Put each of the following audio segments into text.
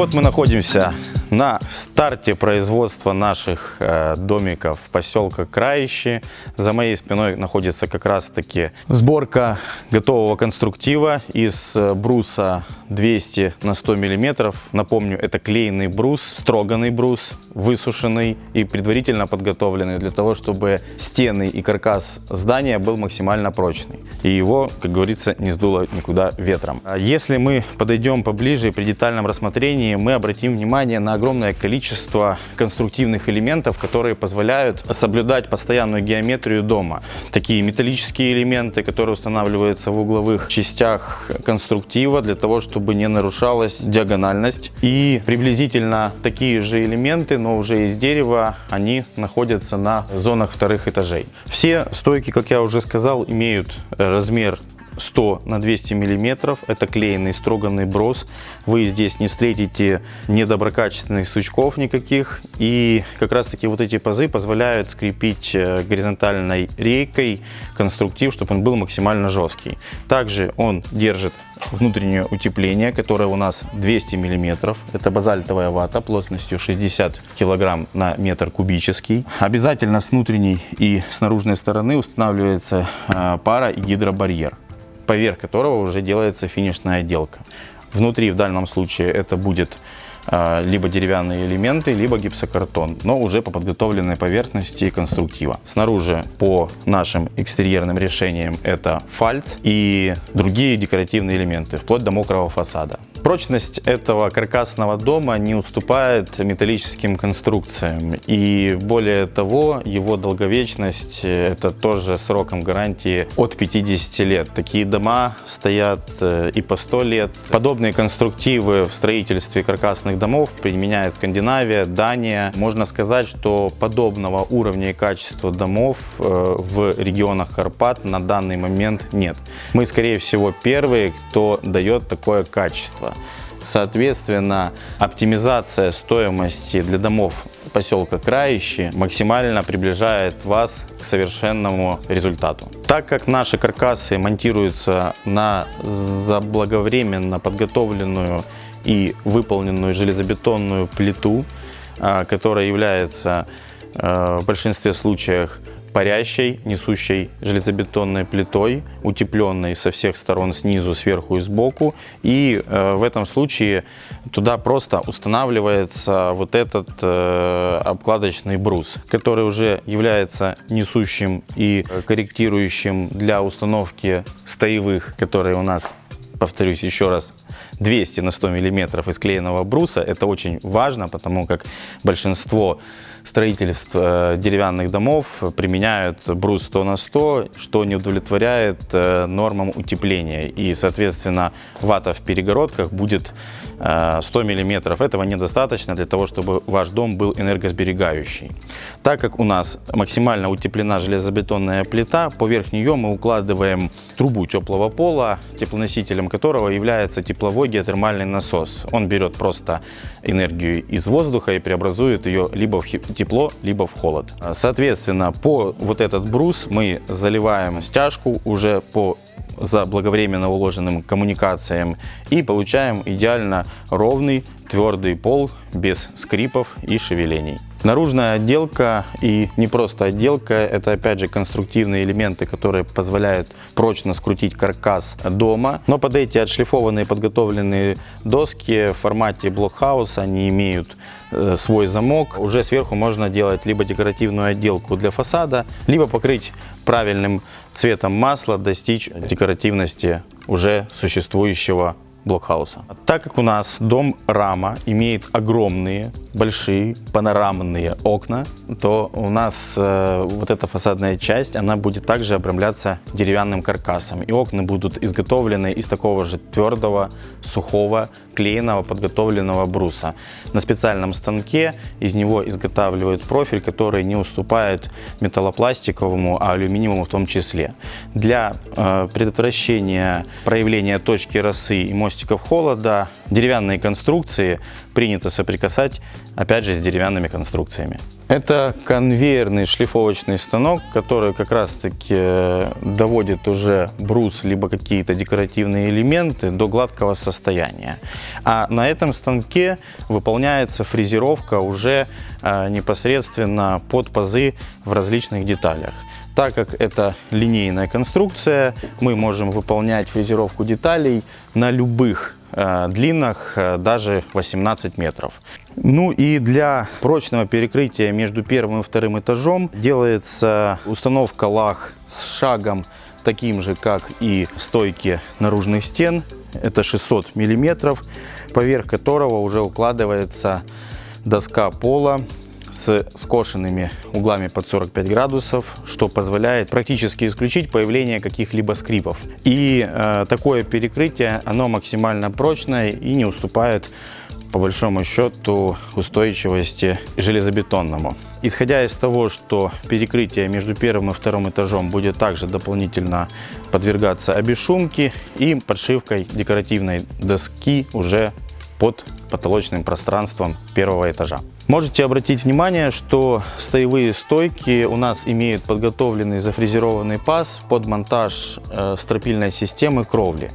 вот мы находимся на старте производства наших э, домиков поселка Краище. За моей спиной находится как раз таки сборка готового конструктива из э, бруса 200 на 100 миллиметров. Напомню, это клеенный брус, строганный брус, высушенный и предварительно подготовленный для того, чтобы стены и каркас здания был максимально прочный. И его, как говорится, не сдуло никуда ветром. А Если мы подойдем поближе при детальном рассмотрении, мы обратим внимание на огромное количество конструктивных элементов, которые позволяют соблюдать постоянную геометрию дома. Такие металлические элементы, которые устанавливаются в угловых частях конструктива для того, чтобы не нарушалась диагональность. И приблизительно такие же элементы, но уже из дерева, они находятся на зонах вторых этажей. Все стойки, как я уже сказал, имеют размер 100 на 200 миллиметров. Это клеенный строганный брос. Вы здесь не встретите недоброкачественных сучков никаких. И как раз таки вот эти пазы позволяют скрепить э, горизонтальной рейкой конструктив, чтобы он был максимально жесткий. Также он держит внутреннее утепление, которое у нас 200 миллиметров. Это базальтовая вата плотностью 60 килограмм на метр кубический. Обязательно с внутренней и с наружной стороны устанавливается э, пара и гидробарьер поверх которого уже делается финишная отделка. Внутри в данном случае это будет а, либо деревянные элементы, либо гипсокартон, но уже по подготовленной поверхности конструктива. Снаружи по нашим экстерьерным решениям это фальц и другие декоративные элементы, вплоть до мокрого фасада. Прочность этого каркасного дома не уступает металлическим конструкциям. И более того, его долговечность это тоже сроком гарантии от 50 лет. Такие дома стоят э, и по 100 лет. Подобные конструктивы в строительстве каркасных домов применяет Скандинавия, Дания. Можно сказать, что подобного уровня и качества домов э, в регионах Карпат на данный момент нет. Мы, скорее всего, первые, кто дает такое качество. Соответственно, оптимизация стоимости для домов поселка Краище максимально приближает вас к совершенному результату. Так как наши каркасы монтируются на заблаговременно подготовленную и выполненную железобетонную плиту, а, которая является а, в большинстве случаев парящей, несущей железобетонной плитой, утепленной со всех сторон, снизу, сверху и сбоку. И э, в этом случае туда просто устанавливается вот этот э, обкладочный брус, который уже является несущим и корректирующим для установки стоевых, которые у нас повторюсь еще раз, 200 на 100 миллиметров из клееного бруса. Это очень важно, потому как большинство строительств э, деревянных домов применяют брус 100 на 100, что не удовлетворяет э, нормам утепления. И, соответственно, вата в перегородках будет 100 э, миллиметров. Этого недостаточно для того, чтобы ваш дом был энергосберегающий. Так как у нас максимально утеплена железобетонная плита, поверх нее мы укладываем трубу теплого пола, теплоносителем которого является тепловой геотермальный насос. Он берет просто энергию из воздуха и преобразует ее либо в тепло, либо в холод. Соответственно, по вот этот брус мы заливаем стяжку уже по за благовременно уложенным коммуникациям и получаем идеально ровный твердый пол без скрипов и шевелений. Наружная отделка и не просто отделка, это опять же конструктивные элементы, которые позволяют прочно скрутить каркас дома. Но под эти отшлифованные подготовленные доски в формате блокхаус они имеют свой замок. Уже сверху можно делать либо декоративную отделку для фасада, либо покрыть правильным цветом масла, достичь декоративности уже существующего блокхауса. Так как у нас дом рама имеет огромные, большие панорамные окна, то у нас э, вот эта фасадная часть, она будет также обрамляться деревянным каркасом. И окна будут изготовлены из такого же твердого, сухого, клееного, подготовленного бруса. На специальном станке из него изготавливают профиль, который не уступает металлопластиковому, а алюминиевому в том числе. Для э, предотвращения проявления точки росы и мостиков холода деревянные конструкции принято соприкасать опять же с деревянными конструкциями. Это конвейерный шлифовочный станок, который как раз-таки э, доводит уже брус либо какие-то декоративные элементы до гладкого состояния. А на этом станке выполняется фрезеровка уже э, непосредственно под пазы в различных деталях. Так как это линейная конструкция, мы можем выполнять фрезеровку деталей на любых длинах, э, даже 18 метров. Ну и для прочного перекрытия между первым и вторым этажом делается установка лаг с шагом таким же, как и стойки наружных стен. Это 600 миллиметров, поверх которого уже укладывается доска пола с скошенными углами под 45 градусов, что позволяет практически исключить появление каких-либо скрипов. И э, такое перекрытие, оно максимально прочное и не уступает по большому счету устойчивости железобетонному. Исходя из того, что перекрытие между первым и вторым этажом будет также дополнительно подвергаться обешумке и подшивкой декоративной доски уже под потолочным пространством первого этажа. Можете обратить внимание, что стоевые стойки у нас имеют подготовленный зафрезерованный паз под монтаж э, стропильной системы кровли.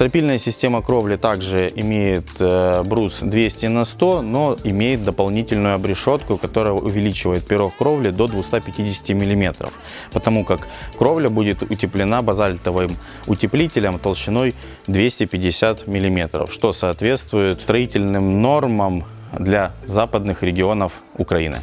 Стропильная система кровли также имеет э, брус 200 на 100, но имеет дополнительную обрешетку, которая увеличивает пирог кровли до 250 мм, потому как кровля будет утеплена базальтовым утеплителем толщиной 250 мм, что соответствует минимальным нормам для западных регионов Украины.